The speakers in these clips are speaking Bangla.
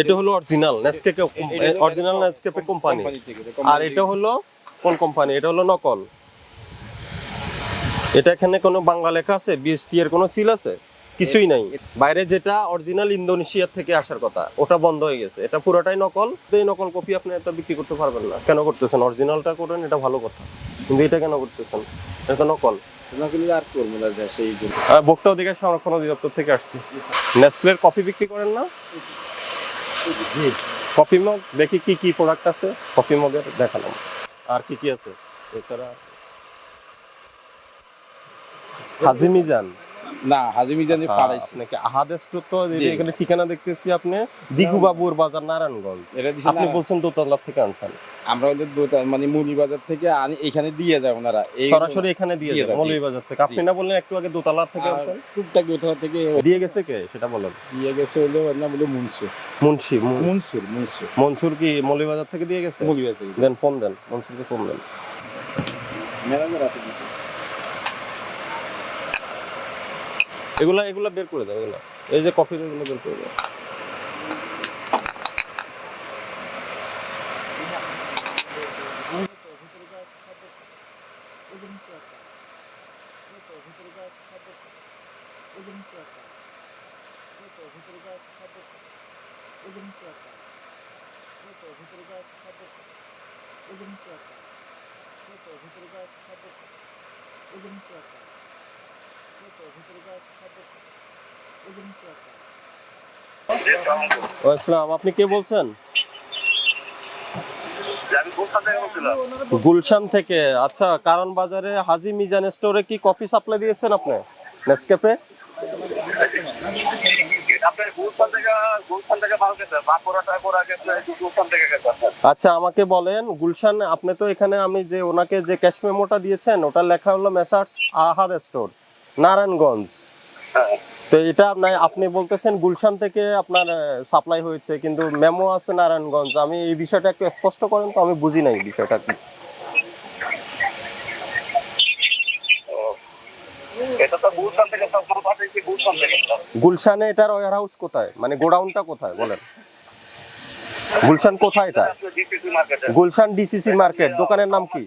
এটা হলো original Nescafe original Nescafe company আর এটা হলো কোন কোম্পানি এটা হলো নকল। এটা এখানে কোনো বাংলা লেখা আছে? বিএসটি এর কোনো সিল আছে? কিছুই নাই। বাইরে যেটা অরিজিনাল ইন্দোনেশিয়া থেকে আসার কথা ওটা বন্ধ হয়ে গেছে। এটা পুরোটাই নকল। তো এই নকল কপি আপনি এটা বিক্রি করতে পারবেন না। কেন করতেছেন? অরিজিনালটা করেন এটা ভালো কথা। কিন্তু এটা কেন করতেছেন? এটা তো নকল। জন্য। অধিকার সংরক্ষণ অধিদপ্তর থেকে আসছি। নেসলের কফি বিক্রি করেন না? Coffee mug? দেখি কি কি প্রোডাক্ট আছে? কফি মগের দেখালাম। আর কি কি আছে? এছাড়া হাজিমি যান না হাজিমি জানি পারাইছে নাকি আহাদেশ তো। এখানে ঠিকানা দেখতেছি আপনি দিগুবাবুর বাজার নারায়ণগঞ্জ। আপনি বলছেন দোতলা থেকে আনছেন। আমরা দোতা- মানে মুনি বাজার থেকে আনি এখানে দিয়ে যায় ওনারা। সরাসরি এখানে দিয়ে দেন দেন, বাজার থেকে। আপনি না বললেন একটু আগে দোতলা থেকে আনছেন? টুকটাক কোথাও থেকে দিয়ে গেছে কে? সেটা বলেন। দিয়ে গেছে হলো ওর নাম হলো মুনসুর মুন্সি মুনসুর মুনসুর। মনসুর কি মৌলভী বাজার থেকে দিয়ে গেছে? মুনি বাজার দেন ফোন দেন মনসুরকে ফোন দেন। ম্যানেজার আছে কিন্তু। এগুলা এগুলা বের করে দাও এগুলা। এই যে কফির এগুলো বের করে দাও। ও আপনি কে বলছেন? গুলশান থেকে। আচ্ছা কারণ বাজারে হাজি মিজান স্টোরে কি কফি সাপ্লাই দিয়েছেন আপনি? আপনার আচ্ছা আমাকে বলেন, গুলশান, আপনি তো এখানে আমি যে ওনাকে যে ক্যাশ মেমোটা দিয়েছেন ওটা লেখা হলো মেসার্স আহাদ স্টোর নারায়ণগঞ্জ। হ্যাঁ। তো এটা আপনার আপনি বলতেছেন গুলশান থেকে আপনার সাপ্লাই হয়েছে কিন্তু মেমো আছে নারায়ণগঞ্জ। আমি এই বিষয়টা একটু স্পষ্ট করেন তো আমি বুঝি নাই বিষয়টা। কি গুলশান এটার ওয়ার হাউস কোথায়? মানে গোডাউনটা কোথায় বলেন। গুলশান কোথায় এটা? গুলশান ডিসিসি মার্কেট দোকানের নাম কি?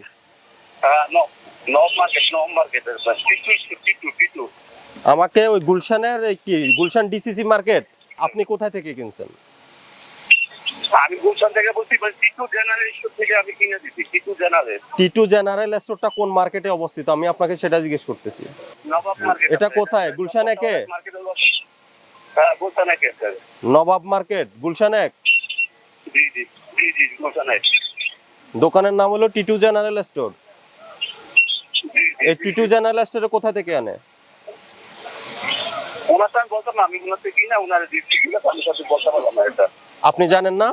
আমাকে ওই গুলশানের কি গুলশান ডিসিসি মার্কেট আপনি কোথায় থেকে কিনছেন? আমি গুলশান থেকে বলছি টিটু জেনারেল স্টোর থেকে আমি কিনে দিচ্ছি টিটু জেনারেল টিটু জেনারেল স্টোরটা কোন মার্কেটে অবস্থিত? আমি আপনাকে সেটা জিজ্ঞেস করতেছি। নবাব মার্কেট এটা কোথায়? গুলশান একে? হ্যাঁ গুলশান একে নবাব মার্কেট গুলশান এক? জি জি জি জি গুলশান এক। দোকানের নাম হলো টিটু জেনারেল স্টোর এই টিটু জেনারেল কোথা থেকে আনে ওনার তো আমি বলতাম না আমি ওনার থেকে কিনা ওনার দিচ্ছি কিনা আমি সাথে বলতে পারলাম না এটা আপনি জানেন না।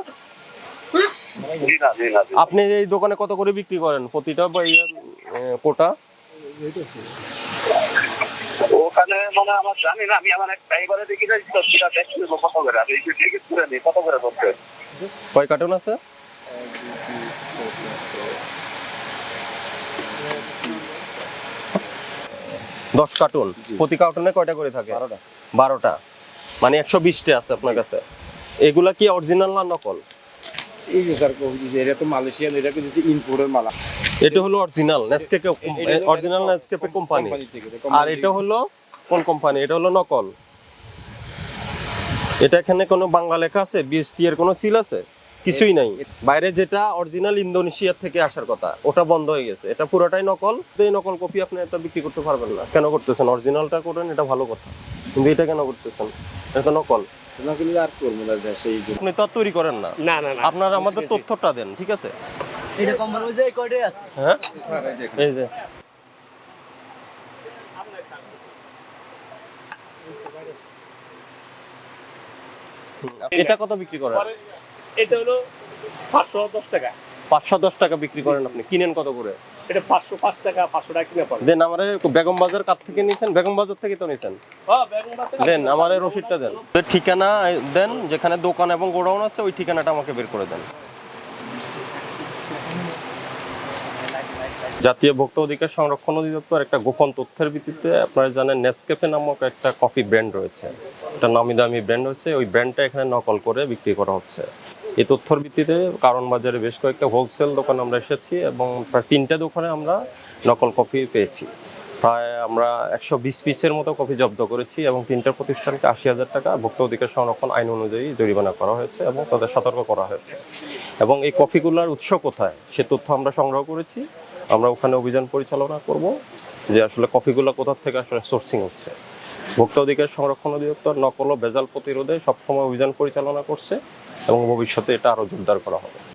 আপনি এই দোকানে কত করে বিক্রি করেন প্রতিটা বা ইয়ে, কোটা ওখানে মানে আমার জানি না আমি আমার এক ড্রাইভারে দেখি না তো সেটা দেখছি কত করে আমি একটু করে নিই কত করে করতে কয় কার্টুন আছে দশ কার্টুন। প্রতি কার্টুনে কয়টা করে থাকে? বারোটা। মানে একশো বিশটা আছে আপনার কাছে। এগুলা কি অরিজিনাল না নকল? এই যে স্যার কবি এটা তো মালয়েশিয়ান এটা কিন্তু ইনপোর্টের মালা? এটা হলো original Nescafe original Nescafe company company আর এটা হলো কোন কোম্পানি এটা হলো নকল। এটা এখানে কোনো বাংলা লেখা আছে? বিএসটি এর কোনো সিল আছে? কিছুই নাই। বাইরে যেটা অরিজিনাল ইন্দোনেশিয়া থেকে আসার কথা ওটা বন্ধ হয়ে গেছে। এটা পুরোটাই নকল। এই নকল কপি আপনি এটা বিক্রি করতে পারবেন না। কেন করতেছেন? অরিজিনালটা করেন এটা ভালো কথা। কিন্তু এটা কেন করতেছেন? এটা নকল। আপনি তো আর তৈরি করেন না। না না আপনারা আমাদের তথ্যটা দেন ঠিক আছে? এটা কয়টাই আছে? হ্যাঁ? এই যে এটা কত বিক্রি করেন? এটা হলো পাঁচশো দশ টাকা। পাঁচশো দশ টাকা বিক্রি করেন আপনি কিনেন কত করে? এটা পাঁচশো পাঁচ টাকা পাঁচশো টাকা কিনে পড়ে। দেন আমার বেগম বাজার কাছ থেকে নিয়েছেন বেগম বাজার থেকে তো নিয়েছেন? হ্যাঁ দেন আমার রসিদটা দেন। ঠিকানা দেন যেখানে দোকান এবং গোডাউন আছে ওই ঠিকানাটা আমাকে বের করে দেন। জাতীয় ভোক্তা অধিকার সংরক্ষণ অধিদপ্তর একটা গোপন তথ্যের ভিত্তিতে আপনারা জানেন নেসকেফে নামক একটা কফি ব্র্যান্ড রয়েছে। একটা নামি দামি ব্র্যান্ড রয়েছে ওই ব্র্যান্ডটা এখানে নকল করে বিক্রি করা হচ্ছে। এই তথ্যর ভিত্তিতে কারণ বাজারে বেশ কয়েকটা হোলসেল দোকান আমরা এসেছি এবং প্রায় তিনটে দোকানে আমরা নকল কফি পেয়েছি। প্রায় আমরা একশো বিশ পিসের মতো কফি জব্দ করেছি এবং তিনটা প্রতিষ্ঠানকে আশি হাজার টাকা ভোক্তা অধিকার সংরক্ষণ আইন অনুযায়ী জরিমানা করা হয়েছে এবং তাদের সতর্ক করা হয়েছে। এবং এই কফিগুলোর উৎস কোথায় সে তথ্য আমরা সংগ্রহ করেছি। আমরা ওখানে অভিযান পরিচালনা করব যে আসলে কফিগুলো কোথা থেকে আসলে সোর্সিং হচ্ছে। ভোক্তা অধিকার সংরক্ষণ অধিদপ্তর নকল ও ভেজাল প্রতিরোধে সবসময় অভিযান পরিচালনা করছে এবং ভবিষ্যতে এটা আরও জোরদার করা হবে।